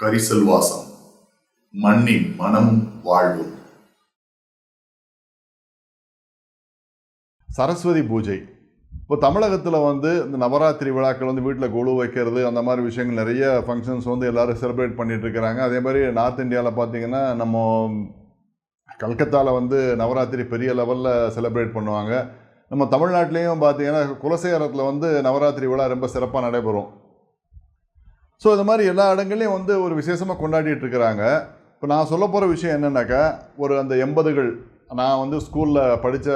கரிசல்வாசம். மண்ணின் மனமும் வாழ்வும் சரஸ்வதி பூஜை. இப்போ தமிழகத்தில் வந்து இந்த நவராத்திரி விழாக்கள் வந்து வீட்டில் கொலு வைக்கிறது அந்த மாதிரி விஷயங்கள் நிறைய ஃபங்க்ஷன்ஸ் வந்து எல்லோரும் செலிப்ரேட் பண்ணிகிட்டு இருக்கிறாங்க. அதே மாதிரி நார்த் இந்தியாவில் பார்த்தீங்கன்னா நம்ம கல்கத்தாவில் வந்து நவராத்திரி பெரிய லெவலில் செலிப்ரேட் பண்ணுவாங்க. நம்ம தமிழ்நாட்டிலையும் பார்த்தீங்கன்னா குலசேகரத்தில் வந்து நவராத்திரி விழா ரொம்ப சிறப்பாக நடைபெறும். ஸோ இந்த மாதிரி எல்லா இடங்கள்லையும் வந்து ஒரு விசேஷமாக கொண்டாடிட்டு இருக்கிறாங்க. இப்போ நான் சொல்ல போகிற விஷயம் என்னென்னாக்கா ஒரு அந்த எண்பதுகள் நான் வந்து ஸ்கூலில் படித்த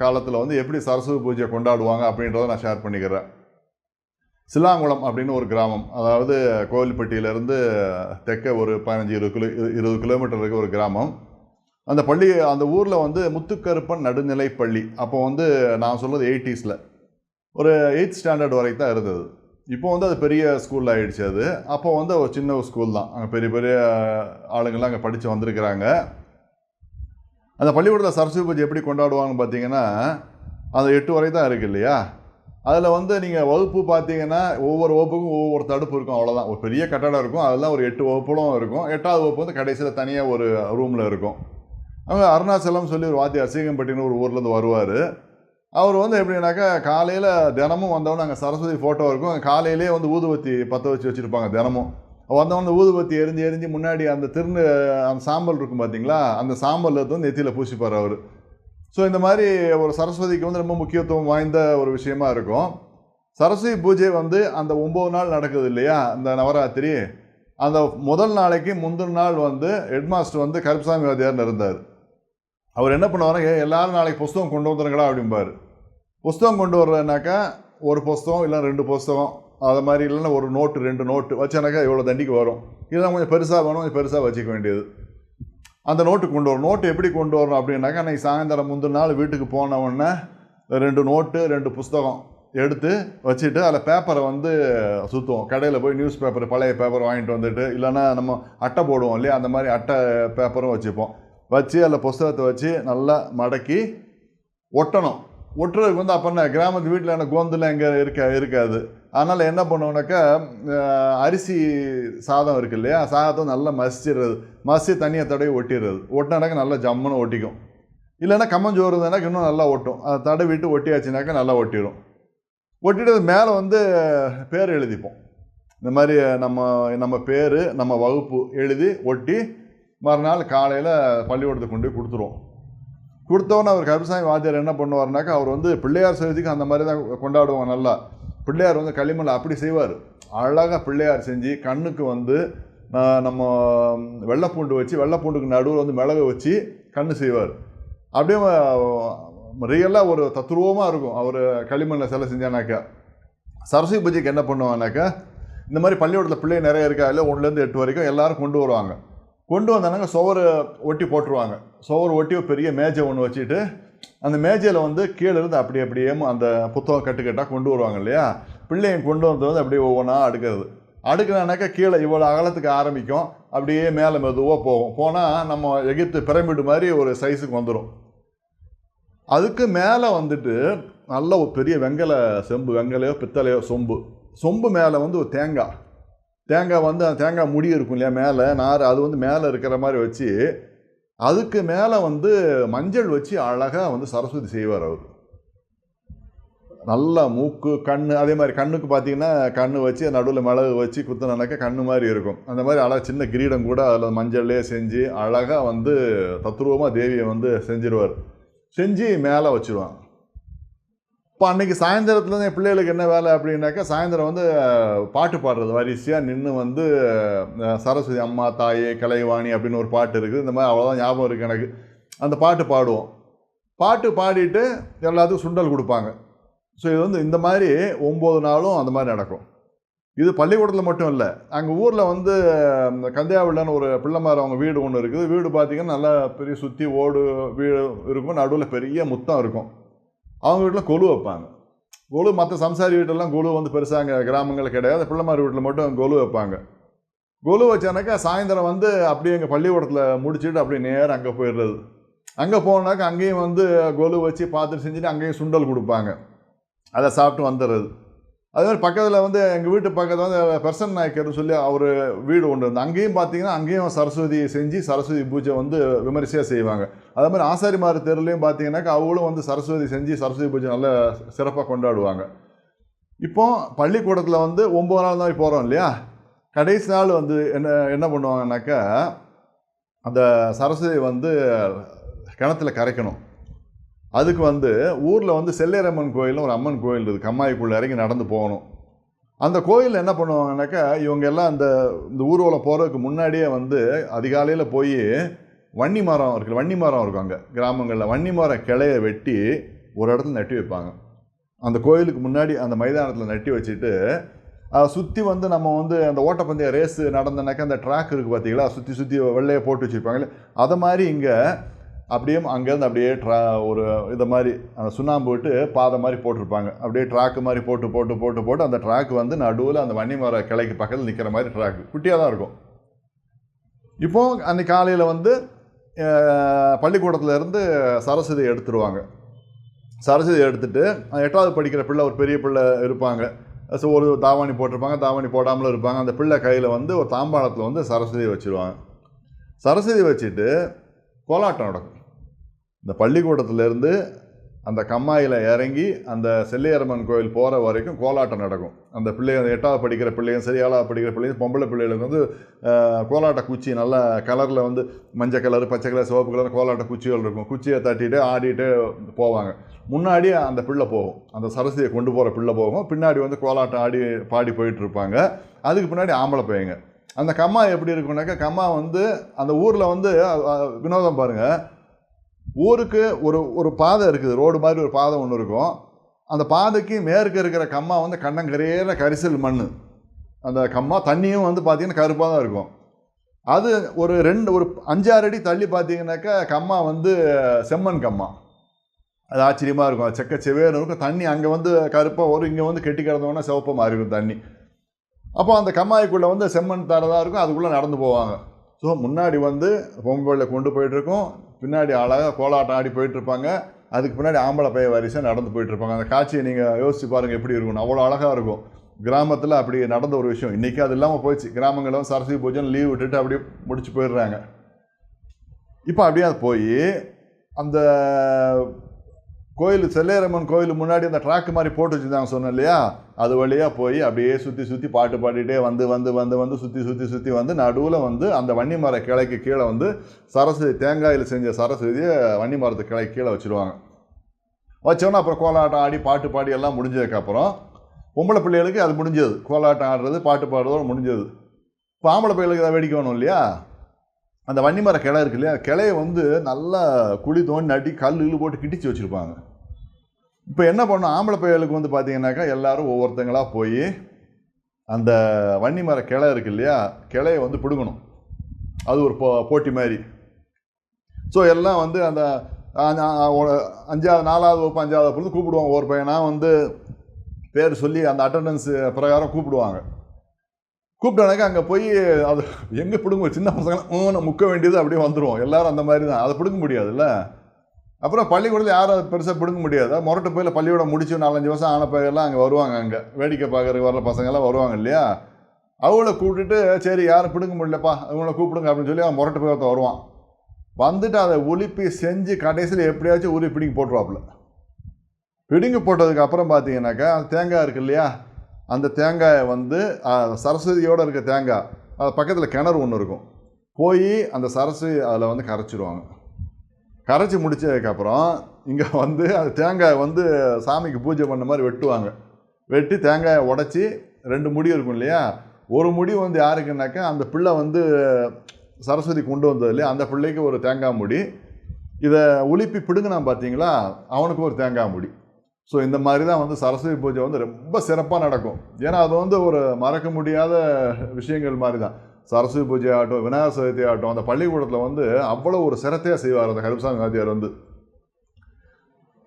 காலத்தில் வந்து எப்படி சரஸ்வதி பூஜையை கொண்டாடுவாங்க அப்படின்றத நான் ஷேர் பண்ணிக்கிறேன். சிலாங்குளம் அப்படின்னு ஒரு கிராமம். அதாவது கோவில்பட்டியிலேருந்து தெற்க ஒரு பதினஞ்சு இருபது கிலோ இருபது கிலோமீட்டர் இருக்க ஒரு கிராமம். அந்த பள்ளி அந்த ஊரில் வந்து முத்துக்கருப்பன் நடுநிலை பள்ளி. அப்போ வந்து நான் சொல்கிறது எயிட்டிஸில் ஒரு எயித் ஸ்டாண்டர்ட் வரைக்கும் தான் இருந்தது. இப்போ வந்து அது பெரிய ஸ்கூல் ஆகிடுச்சு அது. அப்போ வந்து ஒரு சின்ன ஒரு ஸ்கூல் தான். அங்கே பெரிய பெரிய ஆளுங்கள்லாம் அங்கே படித்து வந்திருக்கிறாங்க. அந்த பள்ளிக்கூடத்தில் சரஸ்வதி பூஜை எப்படி கொண்டாடுவாங்கன்னு பார்த்தீங்கன்னா அந்த எட்டு வரை தான் இருக்குது இல்லையா? அதில் வந்து நீங்கள் வகுப்பு பார்த்தீங்கன்னா ஒவ்வொரு வகுப்புக்கும் ஒவ்வொரு தடுப்பு இருக்கும் அவ்வளோதான் ஒரு பெரிய கட்டடம் இருக்கும் அதெல்லாம் ஒரு எட்டு வகுப்புகளும் இருக்கும். எட்டாவது வகுப்பு வந்து கடைசியில் தனியாக ஒரு ரூமில் இருக்கும். அவங்க அருணாச்சலம் சொல்லி ஒரு வாத்தியார் சீகம்பட்டின்னு ஒரு ஊர்லேருந்து வருவார். அவர் வந்து எப்படின்னாக்கா காலையில் தினமும் வந்தவொடனே அங்கே சரஸ்வதி ஃபோட்டோ இருக்கும். காலையிலே வந்து ஊதுபத்தி பற்ற வச்சு வச்சுருப்பாங்க தினமும். வந்தவொடனே ஊதுபத்தி எரிஞ்சு எரிஞ்சு முன்னாடி அந்த திருந்து அந்த சாம்பல் இருக்கும் பார்த்தீங்களா அந்த சாம்பல் எடுத்து வந்து நெத்தியில் பூசிப்பார் அவர். ஸோ இந்த மாதிரி ஒரு சரஸ்வதிக்கு வந்து ரொம்ப முக்கியத்துவம் வாய்ந்த ஒரு விஷயமா இருக்கும். சரஸ்வதி பூஜை வந்து அந்த ஒம்பது நாள் நடக்குது இல்லையா? அந்த நவராத்திரி. அந்த முதல் நாளைக்கு முந்தின நாள் வந்து ஹெட்மாஸ்டர் வந்து கருப்பசாமி வாத்தியார்னு இருந்தார். அவர் என்ன பண்ணுவார் எல்லாரும் நாளைக்கு புஸ்தகம் கொண்டு வந்துருங்களா அப்படிம்பார். புஸ்தகம் கொண்டு வர்றதுனாக்கா ஒரு புஸ்தகம் இல்லை ரெண்டு புஸ்தகம் அது மாதிரி இல்லைன்னா ஒரு நோட்டு ரெண்டு நோட்டு வச்சானாக்கா இவ்வளோ தண்டிக்கு வரும். இதெல்லாம் கொஞ்சம் பெருசாக வேணும் கொஞ்சம் பெருசாக வச்சுக்க வேண்டியது. அந்த நோட்டு கொண்டு வரும் நோட்டு எப்படி கொண்டு வரணும் அப்படின்னாக்கா அன்றைக்கி சாயந்தரம் முந்தின நாள் வீட்டுக்கு போனவொடனே ரெண்டு நோட்டு ரெண்டு புஸ்தகம் எடுத்து வச்சுட்டு அதில் பேப்பரை வந்து சுற்றுவோம் கடையில் போய் நியூஸ் பேப்பர் பழைய பேப்பர் வாங்கிட்டு வந்துட்டு இல்லைன்னா நம்ம அட்டை போடுவோம் இல்லையா அந்த மாதிரி அட்டை பேப்பரும் வச்சுப்போம். வச்சு அதில் புஸ்தகத்தை வச்சு நல்லா மடக்கி ஒட்டணும். ஒட்டுறதுக்கு வந்து அப்போ என்ன கிராமத்து வீட்டில் என்ன எங்கே இருக்க இருக்காது. அதனால் என்ன பண்ணுவோம்னாக்கா அரிசி சாதம் இருக்கு இல்லையா சாதத்தை நல்லா மசிச்சிடுறது. மசிச்சு தண்ணியை தடவி ஒட்டிடுறது. ஒட்டினாக்கா நல்லா ஜம்முன்னு ஒட்டிக்கும். இல்லைன்னா கம்மஞ்சோறு இருந்ததுனாக்கா இன்னும் நல்லா ஒட்டும். அதை தடவிட்டு ஒட்டியாச்சுனாக்கா நல்லா ஒட்டிடும். ஒட்டிட்டு மேலே வந்து பேர் எழுதிப்போம். இந்த மாதிரி நம்ம நம்ம பேர் நம்ம வகுப்பு எழுதி ஒட்டி மறுநாள் காலையில் பள்ளிக்கூடத்துக்கு கொண்டு போய் கொடுத்துருவோம். கொடுத்தவொன்னே அவர் கருப்பசாமி வாத்தியார் என்ன பண்ணுவார்னாக்கா அவர் வந்து பிள்ளையார் சதுர்த்திக்கு அந்த மாதிரி தான் கொண்டாடுவாங்க நல்லா. பிள்ளையார் வந்து களிமண்ணில் அப்படி செய்வார். அழகாக பிள்ளையார் செஞ்சு கண்ணுக்கு வந்து நம்ம வெள்ளைப்பூண்டு வச்சு வெள்ளைப்பூண்டுக்கு நடுவில் வந்து மிளகு வச்சு கண்ணு செய்வார். அப்படியே ரியலாக ஒரு தத்துருவமாக இருக்கும். அவர் களிமண்ணில் சிலை செஞ்சானாக்கா. சரஸ்வதி பூஜைக்கு என்ன பண்ணுவாங்கனாக்கா இந்த மாதிரி பள்ளிக்கூடத்தில் பிள்ளை நிறைய இருக்கா? இல்லை ஒன்றுலேருந்து எட்டு வரைக்கும் எல்லாரும் கொண்டு வருவாங்க. கொண்டு வந்தானாங்க சுவர் ஒட்டி போட்டுருவாங்க. சுவர் ஒட்டி பெரிய மேஜை ஒன்று வச்சுட்டு அந்த மேஜையில் வந்து கீழே இருந்து அப்படி அப்படியே அந்த புத்தகம் கட்டுக்கட்டாக கொண்டு வருவாங்க இல்லையா? பிள்ளைங்க கொண்டு வந்தது வந்து அப்படியே ஒவ்வொன்றா அடுக்கிறது. அடுக்கிறானாக்கா கீழே இவ்வளோ அகலத்துக்கு ஆரம்பிக்கும். அப்படியே மேலே மெதுவாக போகும். போனால் நம்ம எகிப்து பிரமிடு மாதிரி ஒரு சைஸுக்கு வந்துடும் அதுக்கு மேலே வந்துட்டு நல்ல ஒரு பெரிய வெங்கல செம்பு வெங்கலையோ பித்தளையோ சொம்பு. சொம்பு மேலே வந்து ஒரு தேங்காய். தேங்காய் வந்து அந்த தேங்காய் முடி இருக்கும் இல்லையா மேலே? நார் அது வந்து மேலே இருக்கிற மாதிரி வச்சு அதுக்கு மேலே வந்து மஞ்சள் வச்சு அழகாக வந்து சரஸ்வதி செய்வார் அவர். நல்லா மூக்கு கண் அதே மாதிரி கண்ணுக்கு பார்த்தீங்கன்னா கண் வச்சு நடுவில் மிளகு வச்சு குத்துனாக்க கண்ணு மாதிரி இருக்கும். அந்த மாதிரி அழகாக சின்ன கிரீடம் கூட அதில் மஞ்சள்லே செஞ்சு அழகாக வந்து தத்ரூபமாக தேவியை வந்து செஞ்சிருவார். செஞ்சு மேலே வச்சுருவான் இப்போ அன்றைக்கி சாயந்தரத்துலேருந்து என் பிள்ளைகளுக்கு என்ன வேலை அப்படின்னாக்கா சாயந்தரம் வந்து பாட்டு பாடுறது. வரிசையாக நின்று வந்து சரஸ்வதி அம்மா தாயே கலைவாணி அப்படின்னு ஒரு பாட்டு இருக்குது. இந்த மாதிரி அவ்வளோதான் ஞாபகம் இருக்குது எனக்கு. அந்த பாட்டு பாடுவோம். பாட்டு பாடிட்டு எல்லாத்துக்கும் சுண்டல் கொடுப்பாங்க. ஸோ இது வந்து இந்த மாதிரி ஒம்பது நாளும் அந்த மாதிரி நடக்கும். இது பள்ளிக்கூடத்தில் மட்டும் இல்லை. அங்கே ஊரில் வந்து இந்த ஒரு பிள்ளைமார் அவங்க வீடு ஒன்று இருக்குது. வீடு பார்த்திங்கன்னா நல்லா பெரிய சுற்றி ஓடு வீடு இருக்கும். நடுவில் பெரிய முத்தம் இருக்கும். அவங்க வீட்டில் கொலு வைப்பாங்க. கொலு மற்ற சம்சாரி வீட்டெல்லாம் கொலு வந்து பெருசாக கிராமங்கள் கிராமங்களில் கிடையாது. பிள்ளைமார் வீட்டில் மட்டும் கொலு வைப்பாங்க. கொலு வச்சானாக்கா சாயந்தரம் வந்து அப்படியே எங்கள் பள்ளிக்கூடத்தில் முடிச்சுட்டு அப்படியே நேரம் அங்கே போயிடுறது. அங்கே போனாக்கா அங்கேயும் வந்து கொலு வச்சு பார்த்துட்டு செஞ்சுட்டு அங்கேயும் சுண்டல் கொடுப்பாங்க. அதை சாப்பிட்டு வந்துடுறது. அதே மாதிரி பக்கத்தில் வந்து எங்கள் வீட்டு பக்கத்தில் வந்து பெர்சன் நாயக்கர்னு சொல்லி அவர் வீடு ஒன்று இருந்து அங்கேயும் பார்த்தீங்கன்னா அங்கேயும் சரஸ்வதி செஞ்சு சரஸ்வதி பூஜை வந்து விமரிசையாக செய்வாங்க. அதே மாதிரி ஆசாரிமார் தெருலையும் பார்த்தீங்கன்னாக்கா அவங்களும் வந்து சரஸ்வதி செஞ்சு சரஸ்வதி பூஜை நல்ல சிறப்பாக கொண்டாடுவாங்க. இப்போ பள்ளிக்கூடத்தில் வந்து ஒம்பது நாள் தான் போகிறோம் இல்லையா? கடைசி நாள் வந்து என்ன என்ன பண்ணுவாங்கனாக்கா அந்த சரஸ்வதி வந்து கிணத்துல கரைக்கணும். அதுக்கு வந்து ஊரில் வந்து செல்லேரம்மன் கோயில்னு ஒரு அம்மன் கோயில் இருக்குது. கம்மாய்க்குள்ளே இறங்கி நடந்து போகணும். அந்த கோயிலில் என்ன பண்ணுவாங்கனாக்கா இவங்க எல்லாம் அந்த இந்த ஊர்வலம் போகிறதுக்கு முன்னாடியே வந்து அதிகாலையில் போய் வன்னி மரம் இருக்குது வன்னி மரம் இருக்கும் அங்கே கிராமங்களில். வன்னி மரம் கிளைய வெட்டி ஒரு இடத்துல நட்டி வைப்பாங்க. அந்த கோயிலுக்கு முன்னாடி அந்த மைதானத்தில் நட்டி வச்சுட்டு அதை சுற்றி வந்து நம்ம வந்து அந்த ஓட்டப்பந்தய ரேஸு நடந்தனாக்கா அந்த ட்ராக் இருக்குது பார்த்தீங்களா சுற்றி சுற்றி வெள்ளையை போட்டு வச்சுருப்பாங்களே அதை மாதிரி இங்கே அப்படியே அங்கேருந்து அப்படியே ட்ரா ஒரு இதை மாதிரி அந்த சுண்ணாம்பு விட்டு பாதை மாதிரி போட்டிருப்பாங்க. அப்படியே ட்ராக்கு மாதிரி போட்டு போட்டு போட்டு போட்டு அந்த ட்ராக் வந்து நடுவில் அந்த வன்னி மர கிளைக்கு பக்கத்தில் நிற்கிற மாதிரி ட்ராக்கு குட்டியாக தான் இருக்கும். இப்போ அன்னைக்கு காலையில் வந்து பள்ளிக்கூடத்துலேருந்து சரஸ்வதி எடுத்துருவாங்க. சரஸ்வதி எடுத்துட்டு எட்டாவது படிக்கிற பிள்ளை ஒரு பெரிய பிள்ளை இருப்பாங்க. ஸோ ஒரு தாவாணி போட்டிருப்பாங்க தாவாணி போடாமலும் இருப்பாங்க. அந்த பிள்ளை கையில் வந்து ஒரு தாம்பாளத்தில் வந்து சரஸ்வதி வச்சுருவாங்க. சரஸ்வதி வச்சுட்டு கோலாட்டம் நடக்கும். இந்த பள்ளிக்கூடத்துலேருந்து அந்த கம்மாயில் இறங்கி அந்த செல்லியரம்மன் கோயில் போகிற வரைக்கும் கோலாட்டம் நடக்கும். அந்த பிள்ளைங்க எட்டாவது படிக்கிற பிள்ளைங்க சரி ஏழாவது படிக்கிற பிள்ளைங்க பொம்பளை பிள்ளைகளுக்கு வந்து கோலாட்ட குச்சி நல்ல கலரில் வந்து மஞ்சள் கலர் பச்சை கலர் சிவப்பு கலர் கோலாட்ட குச்சிகள் இருக்கும். குச்சியை தட்டிட்டு ஆடிட்டு போவாங்க. முன்னாடி அந்த பிள்ளை போகும். அந்த சரஸ்வதியை கொண்டு போகிற பிள்ளை போகும். பின்னாடி வந்து கோலாட்டம் ஆடி பாடி போயிட்டு இருப்பாங்க அதுக்கு பின்னாடி ஆம்பளை பையங்க. அந்த கம்மா எப்படி இருக்கும்னாக்கா கம்மா வந்து அந்த ஊரில் வந்து வினோதம் பாருங்கள் ஊருக்கு ஒரு ஒரு பாதை இருக்குது ரோடு மாதிரி ஒரு பாதை ஒன்று இருக்கும். அந்த பாதைக்கு மேற்கு இருக்கிற கம்மா வந்து கண்ணங்கரையிற கரிசல் மண் அந்த கம்மா தண்ணியும் வந்து பார்த்திங்கன்னா கருப்பாக தான் இருக்கும். அது ஒரு ரெண்டு ஒரு அஞ்சாறு அடி தள்ளி பார்த்தீங்கன்னாக்கா கம்மா வந்து செம்மண் கம்மா. அது ஆச்சரியமாக இருக்கும். அது செக்க செவேன்னு இருக்கும். தண்ணி அங்கே வந்து கருப்பாக வரும் இங்கே வந்து கெட்டி கிடந்தோன்னா சிவப்பாக மாறி இருக்கும் தண்ணி. அப்போ அந்த கம்மாய்க்குள்ளே வந்து செம்மண் தரதாக இருக்கும். அதுக்குள்ளே நடந்து போவாங்க. ஸோ முன்னாடி வந்து பொம்பளை கொண்டு போயிட்டுருக்கோம். பின்னாடி அழகாக கோலாட்டம் ஆடி போயிட்டுருப்பாங்க. அதுக்கு பின்னாடி ஆம்பளை பைய வரிசை நடந்து போயிட்டுருப்பாங்க. அந்த காட்சியை நீங்கள் யோசிச்சு பாருங்கள் எப்படி இருக்கும். அவ்வளோ அழகாக இருக்கும். கிராமத்தில் அப்படி நடந்த ஒரு விஷயம். இன்றைக்கி அது இல்லாமல் போயிடுச்சு. கிராமங்களில் சரஸ்வதி பூஜை லீவ் விட்டுட்டு அப்படியே முடிச்சு போயிடுறாங்க. இப்போ அப்படியே அது போய் அந்த கோயில் செல்லையரம்மன் கோயில் முன்னாடி அந்த ட்ராக் மாதிரி போட்டு வச்சுருந்தாங்க சொன்னேன் இல்லையா? அது வழியாக போய் அப்படியே சுற்றி சுற்றி பாட்டு பாடிட்டே வந்து வந்து வந்து வந்து சுற்றி சுற்றி சுற்றி வந்து நடுவில் வந்து அந்த வன்னி மர கிளைக்கு கீழே வந்து சரஸ்வதி தேங்காயில் செஞ்ச சரஸ்வதியை வன்னி மரத்து கிளைக்கு கீழே வச்சுருவாங்க. வச்சோன்னா அப்புறம் கோலாட்டம் ஆடி பாட்டு பாடி எல்லாம் முடிஞ்சதுக்கப்புறம் பொம்பளை பிள்ளைகளுக்கு அது முடிஞ்சது. கோலாட்டம் ஆடுறது பாட்டு பாடுறதோட முடிஞ்சது. இப்போ ஆம்பளை பிள்ளைகளுக்கு அதை வேடிக்கை வேணும் இல்லையா? அந்த வன்னிமர கிளை இருக்கு இல்லையா? கிளையை வந்து நல்லா குழி தோண்டி நட்டி கல் இழு போட்டு கிட்டிச்சு வச்சுருப்பாங்க. இப்போ என்ன பண்ணணும்? ஆம்பளை பையலுக்கு வந்து பார்த்தீங்கன்னாக்கா எல்லோரும் ஒவ்வொருத்தங்களாக போய் அந்த வன்னிமர கிளை இருக்கு இல்லையா? கிளையை வந்து பிடுங்கணும். அது ஒரு போ போட்டி மாதிரி ஸோ எல்லாம் வந்து அந்த அஞ்சாவது நாலாவது வகுப்பு அஞ்சாவது வகுப்புலேருந்து கூப்பிடுவாங்க. ஒரு பையனாக வந்து பேர் சொல்லி அந்த அட்டண்டன்ஸ் பிரகாரம் கூப்பிடுவாங்க. கூப்பிட்டானாக்கா அங்கே போய் அது எங்கே பிடுங்க சின்ன பசங்க முக்க வேண்டியது அப்படியே வந்துடும் எல்லாரும் அந்த மாதிரி தான். அதை பிடுங்க முடியாதுல்ல? அப்புறம் பள்ளிக்கூடத்தில் யாரும் அதை பெருசாக பிடுங்க முடியாது? முரட்டு போயில் பள்ளிக்கூடம் முடிச்சு நாலஞ்சு வருஷம் ஆன பையெல்லாம் அங்கே வருவாங்க அங்கே. வேடிக்கை பார்க்கறதுக்கு வர பசங்கெல்லாம் வருவாங்க இல்லையா? அவங்கள கூப்பிட்டுட்டு சரி யாரும் பிடுங்க முடியலப்பா அவங்கள கூப்பிடுங்க அப்படின்னு சொல்லி அவன் முரட்டு போய் ஒருத்தன் வருவான். வந்துட்டு அதை ஒலிப்பி செஞ்சு கடைசியில் எப்படியாச்சும் உருவி பிடிங்கி போட்டுருவாப்புல. பிடுங்கி போட்டதுக்கு அப்புறம் பார்த்தீங்கன்னாக்கா தேங்காய் இருக்கு இல்லையா? அந்த தேங்காயை வந்து சரஸ்வதியோடு இருக்க தேங்காய் அது பக்கத்தில் கிணறு ஒன்று இருக்கும். போய் அந்த சரஸ்வதி அதில் வந்து கரைச்சிடுவாங்க கரைச்சி முடிச்சதுக்கப்புறம் இங்கே வந்து அந்த தேங்காயை வந்து சாமிக்கு பூஜை பண்ண மாதிரி வெட்டுவாங்க. வெட்டி தேங்காயை உடச்சி ரெண்டு முடி இருக்கும் இல்லையா? ஒரு முடி வந்து யாருக்குனாக்கா அந்த பிள்ளை வந்து சரஸ்வதி கொண்டு வந்தது இல்லையா? அந்த பிள்ளைக்கு ஒரு தேங்காய் முடி. இதை உலுப்பி பிடுங்கினான் பார்த்தீங்களா அவனுக்கு ஒரு தேங்காய் முடி. ஸோ இந்த மாதிரி தான் வந்து சரஸ்வதி பூஜை வந்து ரொம்ப சிறப்பாக நடக்கும். ஏன்னா அது வந்து ஒரு மறக்க முடியாத விஷயங்கள் மாதிரி தான் சரஸ்வதி பூஜை ஆகட்டும் விநாயகர் சதுர்த்தி ஆகட்டும் அந்த பள்ளிக்கூடத்தில் வந்து அவ்வளோ ஒரு சிரத்தையாக செய்வார் அந்த கருப்சாமி வாத்தியார் வந்து.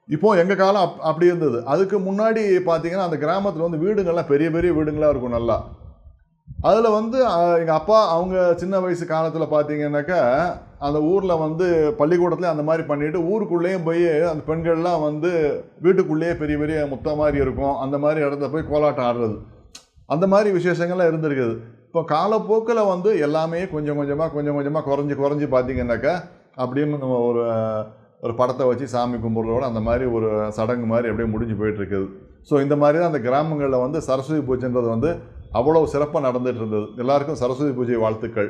இப்போ எங்கள் காலம் அப் அப்படி இருந்தது. அதுக்கு முன்னாடி பார்த்தீங்கன்னா அந்த கிராமத்தில் வந்து வீடுங்கள்லாம் பெரிய பெரிய வீடுங்களாக இருக்கும் நல்லா. அதில் வந்து எங்கள் அப்பா அவங்க சின்ன வயசு காலத்தில் பார்த்தீங்கன்னாக்கா அந்த ஊரில் வந்து பள்ளிக்கூடத்துலேயும் அந்த மாதிரி பண்ணிவிட்டு ஊருக்குள்ளேயும் போய் அந்த பெண்கள்லாம் வந்து வீட்டுக்குள்ளேயே பெரிய பெரிய முத்த மாதிரி இருக்கும். அந்த மாதிரி இடத்துல போய் கோலாட்டம் ஆடுறது. அந்த மாதிரி விசேஷங்கள்லாம் இருந்திருக்குது. இப்போ காலப்போக்கில் வந்து எல்லாமே கொஞ்சம் கொஞ்சமாக கொஞ்சம் கொஞ்சமாக குறைஞ்சி குறைஞ்சி பார்த்தீங்கன்னாக்கா அப்படின்னு நம்ம ஒரு ஒரு படத்தை வச்சு சாமி கும்பிட்றதோட அந்த மாதிரி ஒரு சடங்கு மாதிரி அப்படியே முடிஞ்சு போயிட்டு இருக்குது. ஸோ இந்த மாதிரி தான் அந்த கிராமங்களில் வந்து சரஸ்வதி பூஜைன்றது வந்து அவ்வளோ சிறப்பாக நடந்துகிட்டு இருந்தது. எல்லாருக்கும் சரஸ்வதி பூஜை வாழ்த்துக்கள்.